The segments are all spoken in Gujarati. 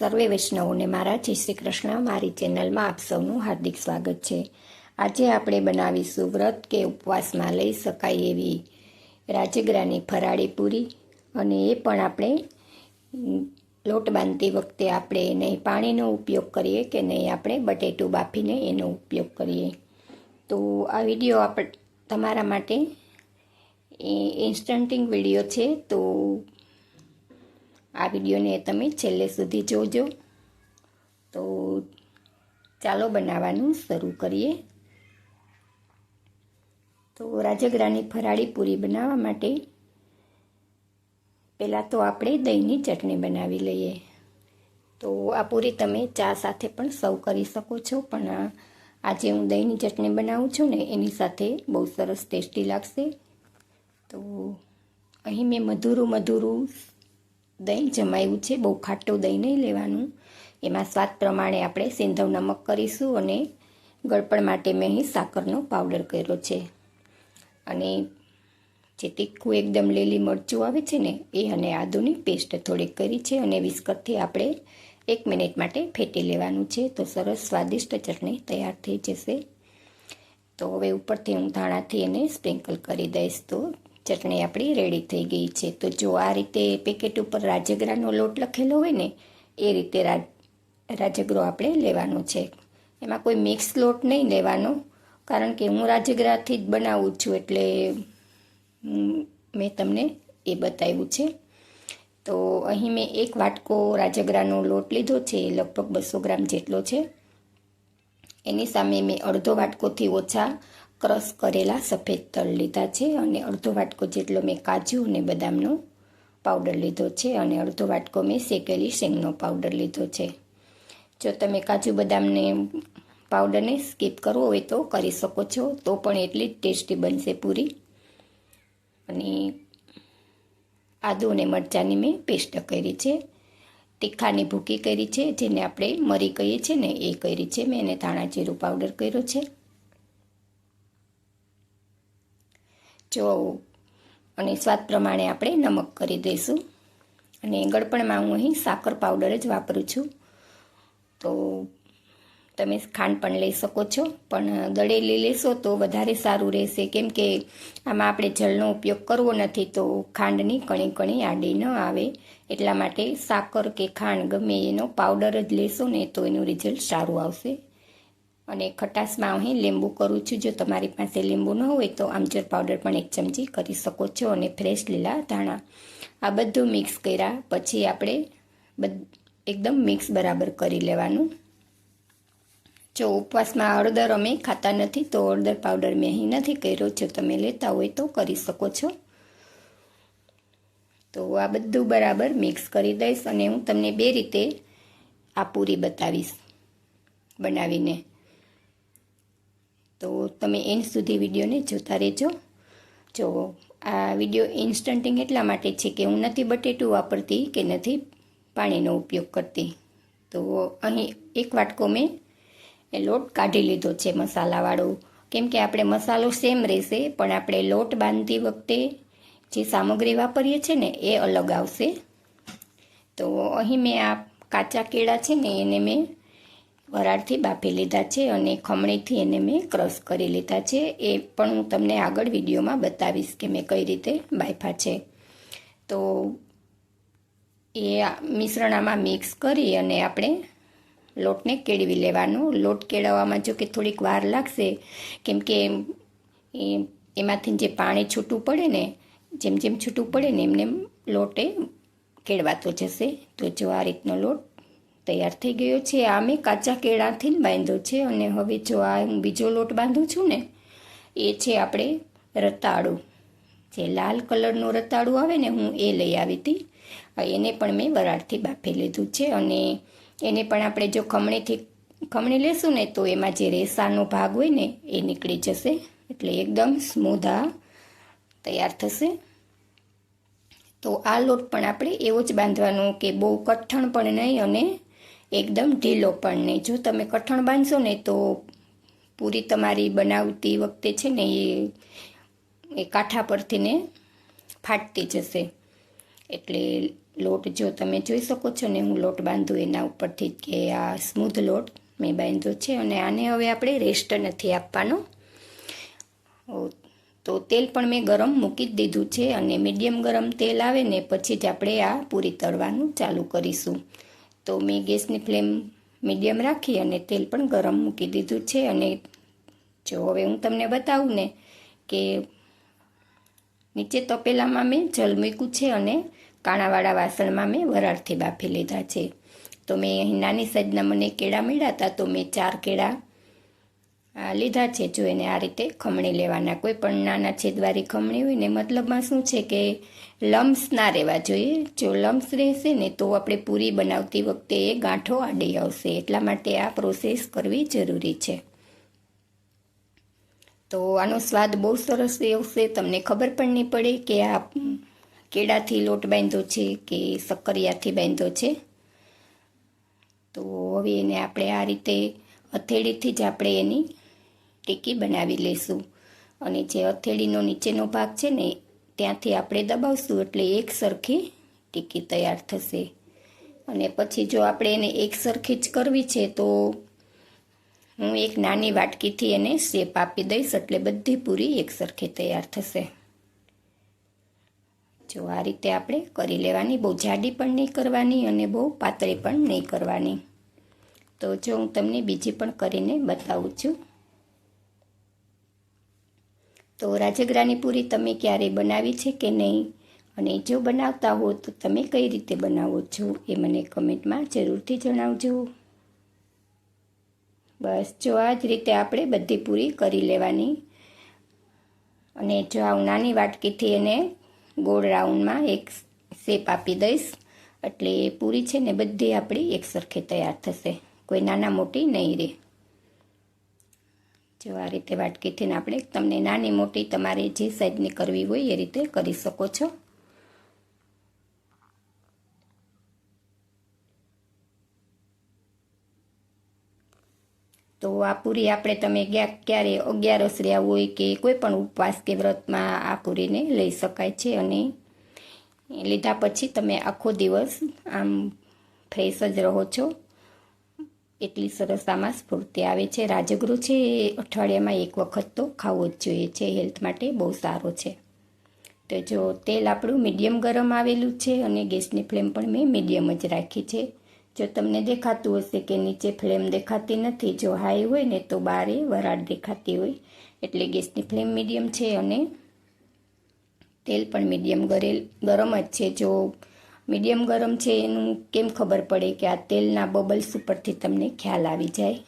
સર્વે વૈષ્ણવોને મારા જય શ્રી કૃષ્ણ. મારી ચેનલમાં આપ સૌનું હાર્દિક સ્વાગત છે. આજે આપણે બનાવીશું વ્રત કે ઉપવાસમાં લઈ શકાય એવી રાજગરાની ફરાળી પૂરી અને એ પણ આપણે લોટ બાંધતી વખતે આપણે નહીં પાણીનો ઉપયોગ કરીએ કે નહીં આપણે બટેટું બાફીને એનો ઉપયોગ કરીએ. તો આ વીડિયો આપણે, તમારા માટે ઇન્સ્ટન્ટિંગ વીડિયો છે. તો આ વિડીયોને તમે છેલ્લે સુધી જોજો. તો ચાલો બનાવવાનું શરૂ કરીએ. તો રાજગરાની ફરાળી પૂરી બનાવવા માટે પહેલાં તો આપણે દહીંની ચટણી બનાવી લઈએ. તો આ પૂરી તમે ચા સાથે પણ સર્વ કરી શકો છો, પણ આજે હું દહીંની ચટણી બનાવું છું ને એની સાથે બહુ સરસ ટેસ્ટી લાગશે. તો અહીં મેં મધુરું મધુરું દહીં જમાયું છે. બહુ ખાટું દહીં નહીં લેવાનું. એમાં સ્વાદ પ્રમાણે આપણે સિંધવ નમક કરીશું અને ગળપણ માટે મેં અહીં સાકરનો પાવડર કર્યો છે. અને જે તીખું એકદમ લીલી મરચું આવે છે ને, એ અને આદુની પેસ્ટ થોડીક કરી છે અને વિસ્કટથી આપણે એક મિનિટ માટે ફેટી લેવાનું છે. તો સરસ સ્વાદિષ્ટ ચટણી તૈયાર થઈ જશે. તો હવે ઉપરથી હું ધાણાથી એને સ્પ્રિંકલ કરી દઈશ. તો ચટણી આપણી રેડી થઈ ગઈ છે. તો જો આ રીતે પેકેટ ઉપર રાજગરાનો લોટ લખેલો હોય ને, એ રીતે રાજ, રાજગરો આપણે લેવાનો છે. એમાં કોઈ મિક્સ લોટ નહીં લેવાનો, કારણ કે હું રાજગરાથી જ બનાવું છું એટલે મેં તમને એ બતાવ્યું છે. તો અહીં મેં એક વાટકો રાજગરાનો લોટ લીધો છે લગભગ બસો ગ્રામ જેટલો છે. એની સામે મેં અડધો વાટકોથી ઓછા ક્રશ કરેલા સફેદ તલ લીધા છે અને અડધો વાટકો જેટલો મેં કાજુ અને બદામનો પાવડર લીધો છે અને અડધો વાટકો મેં શેકેલી શેંગનો પાવડર લીધો છે. જો તમે કાજુ બદામને પાવડરને સ્કીપ કરવો હોય તો કરી શકો છો, તો પણ એટલી જ ટેસ્ટી બનશે પૂરી. અને આદુ અને મરચાંની મેં પેસ્ટ કરી છે. તીખાની ભૂકી કરી છે, જેને આપણે મરી કહીએ છીએ ને એ કરી છે. મેં એને ધાણા જીરું પાવડર કર્યો છે. જો અને સ્વાદ પ્રમાણે આપણે નમક કરી દઈશું. અને ગળપણમાં હું અહીં સાકર પાવડર જ વાપરું છું. તો તમે ખાંડ પણ લઈ શકો છો. પણ દળેલી લેશો તો વધારે સારું રહેશે. કેમ કે આમાં આપણે જળનો ઉપયોગ કરવો નથી તો ખાંડની કણી કણી આડી ન આવે. એટલા માટે સાકર કે ખાંડ ગમે એનો પાવડર જ લેશો ને તો એનું રિઝલ્ટ સારું આવશે. અને ખટાશમાં અહીં લીંબુ કરું છું. જો તમારી પાસે લીંબુ ન હોય તો આમચૂર પાવડર પણ એક ચમચી કરી શકો છો અને ફ્રેશ લીલા ધાણા. આ બધું મિક્સ કર્યા પછી આપણે એકદમ મિક્સ બરાબર કરી લેવાનું. જો ઉપવાસમાં હળદર અમે ખાતા નથી તો હળદર પાવડર મેં અહીં નથી કર્યો. જો તમે લેતા હોય તો કરી શકો છો. તો આ બધું બરાબર મિક્સ કરી દઈશ અને હું તમને બે રીતે આ પૂરી બતાવીશ. બનાવીને. તો તમે એન્ડ સુધી વિડીયોને જોતા રહેજો. જો આ વીડિયો ઇન્સ્ટન્ટિંગ એટલા માટે છે કે હું નથી બટેટું વાપરતી કે નથી પાણીનો ઉપયોગ કરતી. તો અહીં એક વાટકો મેં એ લોટ કાઢી લીધો છે મસાલાવાળો. કેમ કે આપણે મસાલો સેમ રહેશે, પણ આપણે લોટ બાંધતી વખતે જે સામગ્રી વાપરીએ છીએ ને એ અલગ આવશે. તો અહીં મેં આ કાચા કેળા છે ને એને મેં વરાળથી બાફી લીધા છે અને ખમણીથી એને મેં ક્રશ કરી લીધા છે. એ પણ હું તમને આગળ વિડીયોમાં બતાવીશ કે મેં કઈ રીતે બાફા છે. તો એ મિશ્રણ આમાં મિક્સ કરી અને આપણે લોટને કેળવી લેવાનો. લોટ કેળવવામાં જો કે થોડીક વાર લાગશે, કેમ કે એમાંથી જે પાણી છૂટું પડે ને, જેમ જેમ છૂટું પડે ને એમને લોટે કેળવાતો જશે. તો જો આ રીતનો લોટ તૈયાર થઈ ગયો છે. આ મેં કાચા કેળાથી જ બાંધ્યો છે અને હવે જો આ હું બીજો લોટ બાંધું છું ને, એ છે આપણે રતાળું. જે લાલ કલરનું રતાળું આવે ને, હું એ લઈ આવી હતી. એને પણ મેં વરાળથી બાફી લીધું છે અને એને પણ આપણે જો ખમણીથી ખમણી લેશું ને, તો એમાં જે રેસાનો ભાગ હોય ને, એ નીકળી જશે. એટલે એકદમ સ્મૂધ આ તૈયાર થશે. તો આ લોટ પણ આપણે એવો જ બાંધવાનો કે બહુ કઠણ પણ નહીં અને એકદમ ઢીલો પણ નહીં. જો તમે કઠણ બાંધશો ને તો પૂરી તમારી બનાવતી વખતે છે ને એ એ કાંઠા પરથી ને ફાટતી જશે. એટલે લોટ જો તમે જોઈ શકો છો ને, હું લોટ બાંધું એના ઉપરથી કે આ સ્મૂધ લોટ મેં બાંધ્યો છે અને આને હવે આપણે રેસ્ટ નથી આપવાનો. તો તેલ પણ મેં ગરમ મૂકી જ દીધું છે અને મીડિયમ ગરમ તેલ આવે ને પછી જ આપણે આ પૂરી તળવાનું ચાલુ કરીશું. તો મેં ગેસની ફ્લેમ મીડિયમ રાખી અને તેલ પણ ગરમ મૂકી દીધું છે. અને જો હવે હું તમને બતાવું ને કે નીચે તપેલામાં મેં જલ મૂક્યું છે અને કાણાવાળા વાસણમાં મેં વરાળથી બાફી લીધા છે. તો મેં અહીં નાની સાઈઝના મને કેળા મળ્યા હતા, તો મેં ચાર કેળા લીધા છે. જો એને આ રીતે ખમણી લેવાના, કોઈ પણ નાના છેદવારી ખમણી હોય ને, મતલબમાં શું છે કે લમ્સ ના રહેવા જોઈએ. જો લમ્સ રહેશે ને, તો આપણે પૂરી બનાવતી વખતે એ ગાંઠો આડી આવશે. એટલા માટે આ પ્રોસેસ કરવી જરૂરી છે. તો આનો સ્વાદ બહુ સરસ આવશે. તમને ખબર પણ નહીં પડે કે આ કેળાથી લોટ બાંધ્યો છે કે સક્કરિયાથી બાંધ્યો છે. તો હવે એને આપણે આ રીતે હથેળીથી જ આપણે એની ટીકી બનાવી લઈશું. અને જે હથેળીનો નીચેનો ભાગ છે ને, ત્યાંથી આપણે દબાવશું એટલે એક સરખી ટીકી તૈયાર થશે. અને પછી જો આપણે એને એક સરખી જ કરવી છે તો હું એક નાની વાટકીથી એને શેપ આપી દઈશ એટલે બધી પૂરી એક સરખી તૈયાર થશે. જો આ રીતે આપણે કરી લેવાની, બહુ જાડી પણ નહીં કરવાની અને બહુ પાતળી પણ નહીં કરવાની. તો જો હું તમને બીજી પણ કરીને બતાવું છું. તો રાજગરાની પૂરી તમે ક્યારેય બનાવી છે કે નહીં? અને જો બનાવતા હો તો તમે કઈ રીતે બનાવો છો એ મને કમેન્ટમાં જરૂરથી જણાવજો. બસ, જો આ જ રીતે આપણે બધી પૂરી કરી લેવાની. અને જો આ નાની વાટકીથી એને ગોળ રાઉન્ડમાં એક શેપ આપી દઈશ. એટલે પૂરી છે ને બધી આપણી એક સરખી તૈયાર થશે. કોઈ નાના મોટી નહીં રહે. જો આ રીતે વાટકીથીને આપણે તમને નાની મોટી તમારે જે સાઈઝની કરવી હોય એ રીતે કરી શકો છો. તો આ પૂરી આપણે તમે ક્યારે અગિયારસ રહ્યા હોય કે કોઈ પણ ઉપવાસ કે વ્રતમાં આ પૂરીને લઈ શકાય છે અને લીધા પછી તમે આખો દિવસ આમ ફ્રેશ જ રહો છો. એટલી સરસ આમાં સ્ફૂર્તિ આવે છે. રાજગૃહ છે એ અઠવાડિયામાં એક વખત તો ખાવો જ જોઈએ છે. હેલ્થ માટે બહુ સારો છે. તો જો તેલ આપણું મીડિયમ ગરમ આવેલું છે અને ગેસની ફ્લેમ પણ મેં મીડિયમ જ રાખી છે. જો તમને દેખાતું હશે કે નીચે ફ્લેમ દેખાતી નથી, જો હાઈ હોય ને તો બારે વરાળ દેખાતી હોય. એટલે ગેસની ફ્લેમ મીડિયમ છે અને તેલ પણ મીડિયમ ગરેલ, ગરમ જ છે. જો મીડિયમ ગરમ છે, એનું કેમ ખબર પડે કે આ તેલના બબલ્સ ઉપરથી તમને ખ્યાલ આવી જાય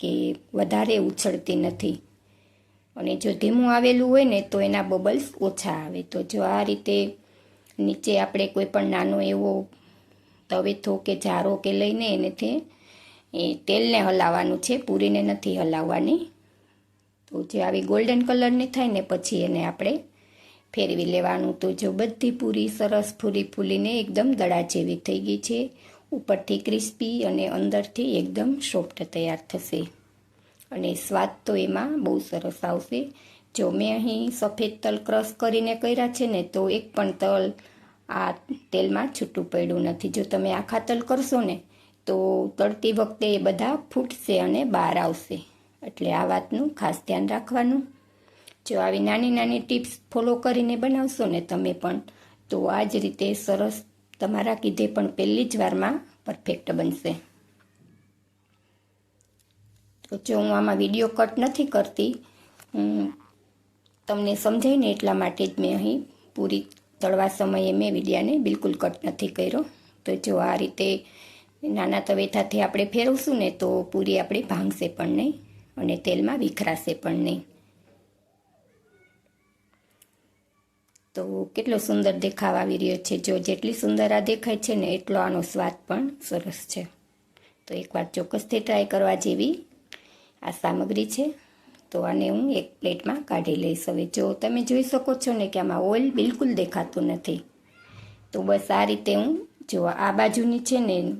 કે વધારે ઉછળતી નથી. અને જો ધીમું આવેલું હોય ને તો એના બબલ્સ ઓછા આવે. તો જો આ રીતે નીચે આપણે કોઈ પણ નાનો એવો તવેથો કે જારો કે લઈને એનેથી એ તેલને હલાવવાનું છે, પૂરીને નથી હલાવવાની. તો જે આવી ગોલ્ડન કલરની થાય ને, પછી એને આપણે ફેરવી લેવાનું તો જો બધી પૂરી સરસ ફૂલી ફૂલીને એકદમ દડા જેવી થઈ ગઈ છે. ઉપરથી ક્રિસ્પી અને અંદરથી એકદમ સોફ્ટ તૈયાર થશે. અને સ્વાદ તો એમાં બહુ સરસ આવશે. જો મેં અહીં સફેદ તલ ક્રશ કરીને કર્યા છે ને, તો એક પણ તલ આ તેલમાં છૂટું પડ્યું નથી. જો તમે આખા તલ કરશો ને, તો તળતી વખતે એ બધા ફૂટશે અને બહાર આવશે. એટલે આ વાતનું ખાસ ધ્યાન રાખવાનું. જો આવી નાની નાની ટિપ્સ ફોલો કરીને બનાવશો ને તમે પણ, તો આ જ રીતે સરસ તમારા કીધે પણ પહેલી જ વારમાં પરફેક્ટ બનશે. તો જો હું આમાં વીડિયો કટ નથી કરતી તમને સમજાય ને એટલા માટે જ મેં અહીં પૂરી તળવા સમયે મેં વિડીયાને બિલકુલ કટ નથી કર્યો. તો જો આ રીતે નાના તવેથાથી આપણે ફેરવશું ને તો પૂરી આપણી ભાંગશે પણ નહીં અને તેલમાં વિખરાશે પણ નહીં. તો કેટલો સુંદર દેખાવ આવી રહ્યો છે. જો જેટલી સુંદર આ દેખાય છે ને, એટલો આનો સ્વાદ પણ સરસ છે. તો એકવાર ચોક્કસથી ટ્રાય કરવા જેવી આ સામગ્રી છે. તો આને હું એક પ્લેટમાં કાઢી લઈશ. હવે જો તમે જોઈ શકો છો ને કે આમાં ઓઇલ બિલકુલ દેખાતું નથી. તો બસ આ રીતે હું, જો આ બાજુની છે ને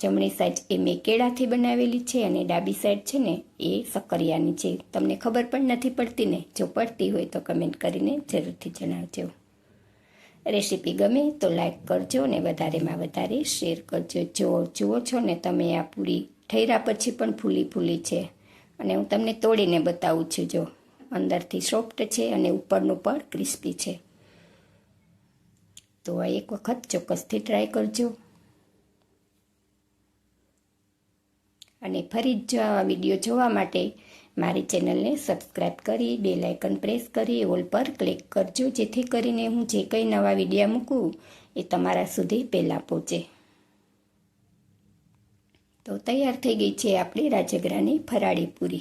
જમણી સાઈડ એ મેં કેળાથી બનાવેલી છે અને ડાબી સાઈડ છે ને એ સક્કરિયાની છે. તમને ખબર પણ નથી પડતી ને? જો પડતી હોય તો કમેન્ટ કરીને જરૂરથી જણાવજો. રેસીપી ગમે તો લાઈક કરજો ને વધારેમાં વધારે શેર કરજો. જો જુઓ છો ને તમે આ પૂરી ઠૈરા પછી પણ ફૂલી ફૂલી છે. અને હું તમને તોડીને બતાવું છું જો. અંદરથી સોફ્ટ છે અને ઉપરનું પણ ક્રિસ્પી છે. તો આ એક વખત ચોક્કસથી ટ્રાય કરજો. અને ફરી જ વીડિયો જોવા માટે મારી ચેનલને સબસ્ક્રાઈબ કરી, બે લાઇકન પ્રેસ કરી, ઓલ પર ક્લિક કરજો, જેથી કરીને હું જે કંઈ નવા વિડીયા મૂકું એ તમારા સુધી પહેલાં પહોંચે. તો તૈયાર થઈ ગઈ છે આપણી રાજગરાની ફરાળી પૂરી.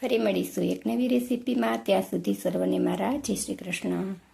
ફરી મળીશું એક નવી રેસીપીમાં. ત્યાં સુધી સર્વને મારા જય શ્રી કૃષ્ણ.